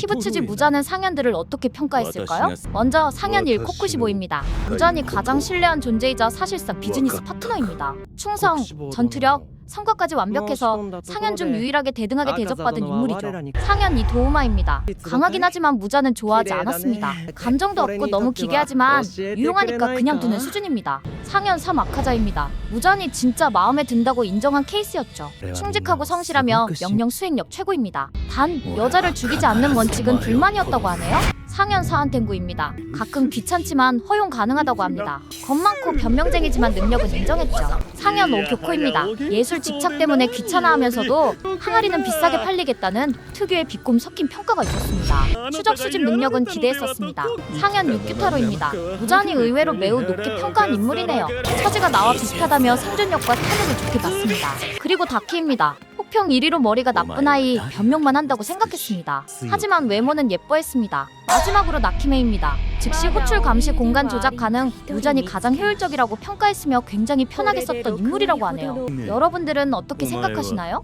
키부츠지 무자는 상현들을 어떻게 평가했을까요? 먼저 상현 1 코쿠시보입니다. 무자니 가장 신뢰한 존재이자 사실상 비즈니스 파트너입니다. 충성, 전투력, 성과까지 완벽해서 상현 중 유일하게 대등하게 대접받은 인물이죠. 상현 2 도우마입니다. 강하긴 하지만 무자는 좋아하지 않았습니다. 감정도 없고 너무 기괴하지만 유용하니까 그냥 두는 수준입니다. 상현 3 아카자입니다. 무자니 진짜 마음에 든다고 인정한 케이스였죠. 충직하고 성실하며 명령 수행력 최고입니다. 단 여자를 죽이지 않는 원칙은 불만이었다고 하네요. 상현 사한텐구입니다. 가끔 귀찮지만 허용 가능하다고 합니다. 겁 많고 변명쟁이지만 능력은 인정했죠. 상현 5 교코입니다. 예술 집착 때문에 귀찮아하면서도 항아리는 비싸게 팔리겠다는 특유의 비꼼 섞인 평가가 있었습니다. 추적 수집 능력은 기대했었습니다. 상현 6 규타로입니다. 무잔이 의외로 매우 높게 평가한 인물이네요. 처지가 나와 비슷하다며 생존력과 탄력을 좋게 봤습니다. 그리고 다키입니다. 혹평 1위로 머리가 나쁜 아이 변명만 한다고 생각했습니다. 하지만 외모는 예뻐했습니다. 마지막으로 나키메입니다. 즉시 호출 감시 공간 조작 가능, 무잔이 가장 효율적이라고 평가했으며 굉장히 편하게 썼던 인물이라고 하네요. 여러분들은 어떻게 생각하시나요?